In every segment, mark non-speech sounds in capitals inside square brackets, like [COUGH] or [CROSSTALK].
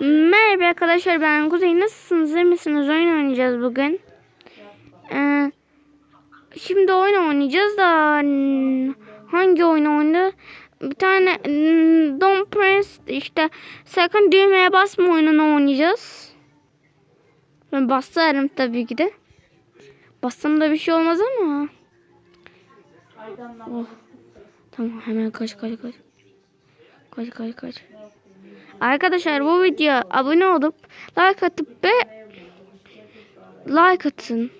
Merhaba arkadaşlar ben Kuzey nasılsınız iyi misiniz oyun oynayacağız bugün. Ee, şimdi oyun oynayacağız da hangi oyun oynadı? Bir tane Don't Press işte sakın düğmeye basma oyununu oynayacağız. Ben basarım tabii ki de. Bassam da bir şey olmaz ama. Oh. Tamam hemen kaç kaç kaç. Kaç kaç kaç. Arkadaşlar bu videoya abone olup like atıp ve like atın.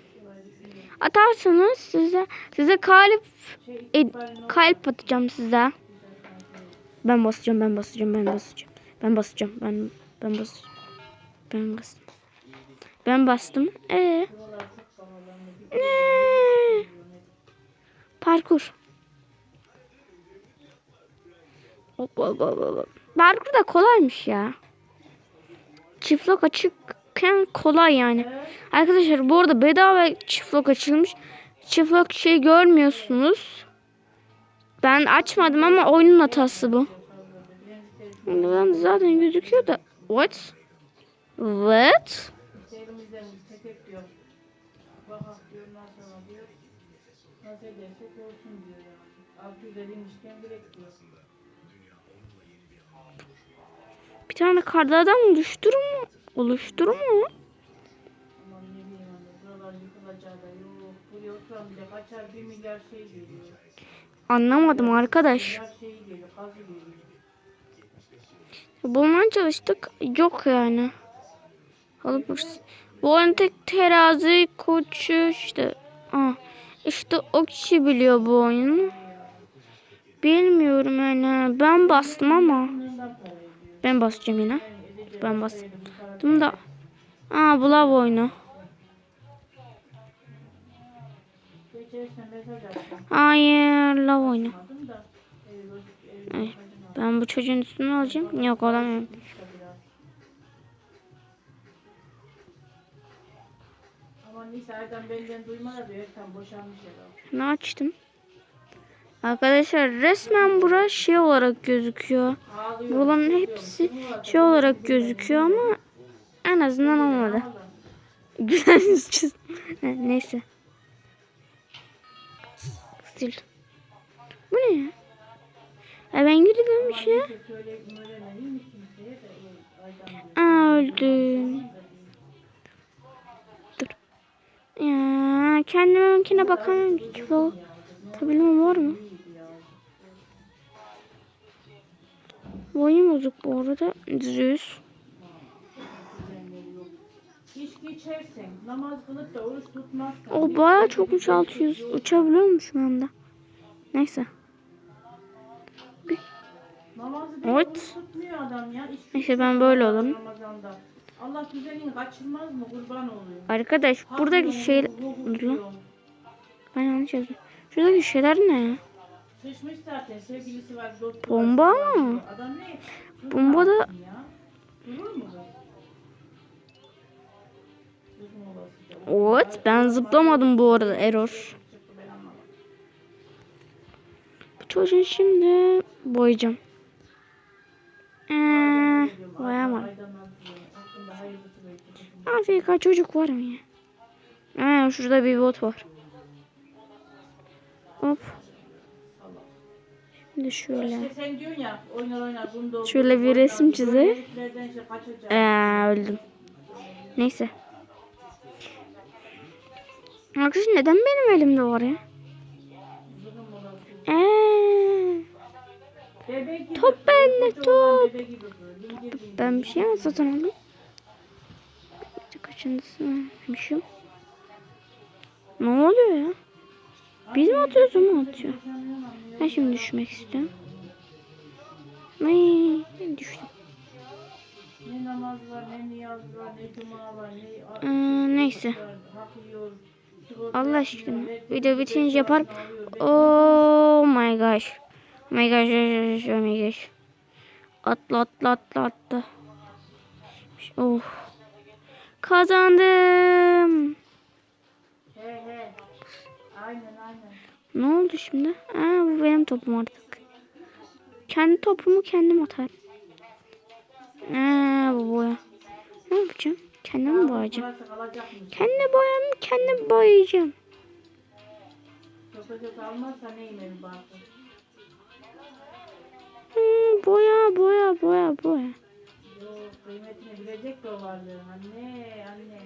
Atarsanız size size kalp ed- kalp atacağım size. Ben basacağım, ben basacağım, ben basacağım. Ben basacağım, ben ben basacağım. Ben bastım. Ben bastım. Ee. Ee. Parkur. Hop hop hop hop. Parkur da kolaymış ya. Çiftlik açıkken kolay yani. Arkadaşlar bu arada bedava çiftlik açılmış. Çiftlik şey görmüyorsunuz. Ben açmadım ama oyunun hatası bu. Buradan zaten gözüküyor da. What? What? Nasıl diyor. Yani. 600 inmişken gerek diyor. Bir tane karda adam oluştur mu? Oluştur mu? Şey. Anlamadım arkadaş. Şey. Bulmaya çalıştık. Yok yani. Alıp bu oyun tek terazi koçu işte. Aa, işte o kişi biliyor bu oyunu. Bilmiyorum yani. Ben bastım ama. Ben basacağım yine. Ben bastım da. Aa bu lav oyunu. Hayır lav oyunu. Ay, ben bu çocuğun üstüne alacağım. Yok ya. Ne açtım? Arkadaşlar resmen bura şey olarak gözüküyor. Buranın hepsi şey olarak gözüküyor ama en azından olmadı. Güzel çiz. Ne- Neyse. Sil. Bu ne ya? E ben Erdem diyor. Aa öldüm. Dur. Ya kendiminkine bakamıyorum ki. Kilo tabilmem var mı? Boyum bozuk bu arada. Düz. O baya çokmuş 600. Uçabiliyormuşum hem de. Neyse. Evet. Neyse ben böyle. Ramazan'da. Allah güzelliğini kaçırmaz mı? Kurban oluyor. Arkadaş buradaki şey... Ben yanlış yazdım. Şuradaki şeyler ne ya? Sıçmış zaten sevgilisi var. dostu Bomba mı? Adam ne? Dur Bomba da-? Durur mu. Evet ben zıplamadım bu arada error. Bu çocuğun şimdi boyayacağım. Ee, belki. Afrika çocuk var mı ya? Ee, şurada bir bot var. Hop. Bunu da Şöyle bir resim. Heriflerden şey. Ee, öldüm. Neyse. Arkadaşlar neden benim elimde var ya? Ee. Top bende, top. ben bir şey mi satın aldım? Kaçıncısı? Bir şey yok. Ne oluyor ya? Biz mi atıyoruz o mu atıyor? Ben şimdi düşmek istiyorum. Ay, düştüm. Ne namaz var, ne niyaz var, ne cuma var, ne Ee, neyse. Allah aşkına. Video bitince alıyor, Oh my gosh. Oh my gosh, gosh, gosh, oh my gosh. Atla atla atla atla. Oh. Kazandım. Ne oldu şimdi? Aa, bu benim topum artık. Kendi topumu kendim atarım. Aa, yapacağım? Kendim boyayacağım. Kendi boyam kendim boyayacağım. Hmm, boya boya boya boya. Yok kıymetini bilecek de o varlığın. Anne anne.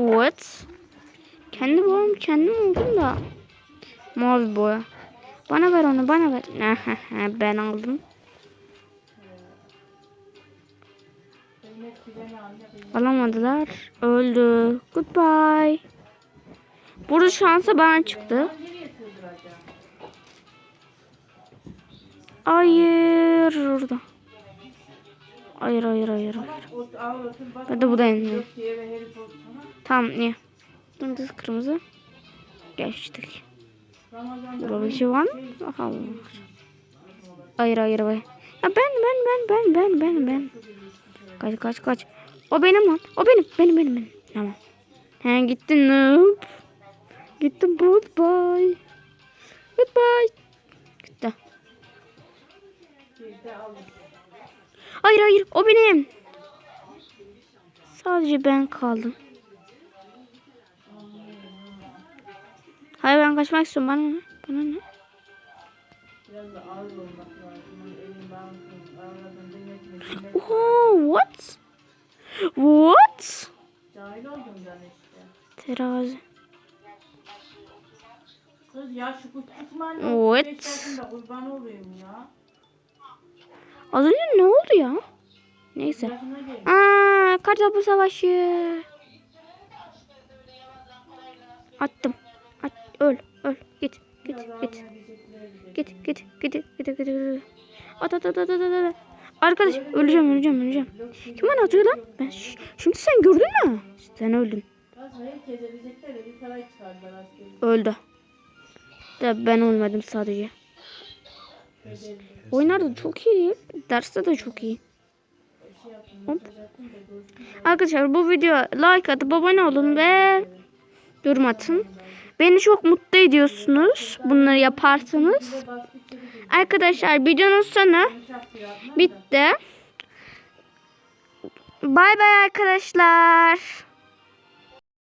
What? Kendi boyam kendim oldum da. Mavi boya. Bana ver onu bana ver. [LAUGHS] ben aldım. Alamadılar. Öldü. Goodbye. Burada şansa bana çıktı. Hayır orada. Hayır hayır hayır. hayır. Ben de buradayım. Tamam niye? Dümdüz kırmızı. Geçtik. Burada bir şey var mı? Bakalım. Hayır hayır hayır. Ya ben ben ben ben ben ben ben. Kaç kaç kaç. O benim lan. O benim. Benim benim benim. Tamam. He gittin noob. Gittim goodbye. Goodbye. Gitti. Hayır hayır o benim. Sadece ben kaldım. Hayır ben kaçmak istiyorum. Bana ne? Bana ne? Biraz da ağır olmak lazım. Oho, what? What? Cahil oldum ben işte. Terazi. Kız ya şu küçük mahalle Evet. 35 yaşında kurban olayım ya. Az önce ne oldu ya? Neyse. Aa, kartopu savaşı. Attım. Öl, öl. Git, git, git. Git, git, git, git, git, git. At, at, at, at, at, at. Arkadaş, öleceğim, öleceğim, öleceğim. Kim bana atıyor lan? Ben, şimdi sen gördün mü? Sen öldün. Öldü. De ben ölmedim sadece. Oyunlarda çok iyi. Derste de çok iyi. Da görsün. Arkadaşlar bu videoya like atıp abone olun ve yorum atın. Beni çok mutlu ediyorsunuz bunları yaparsanız. Arkadaşlar videonun sonu bitti. Bay bay arkadaşlar.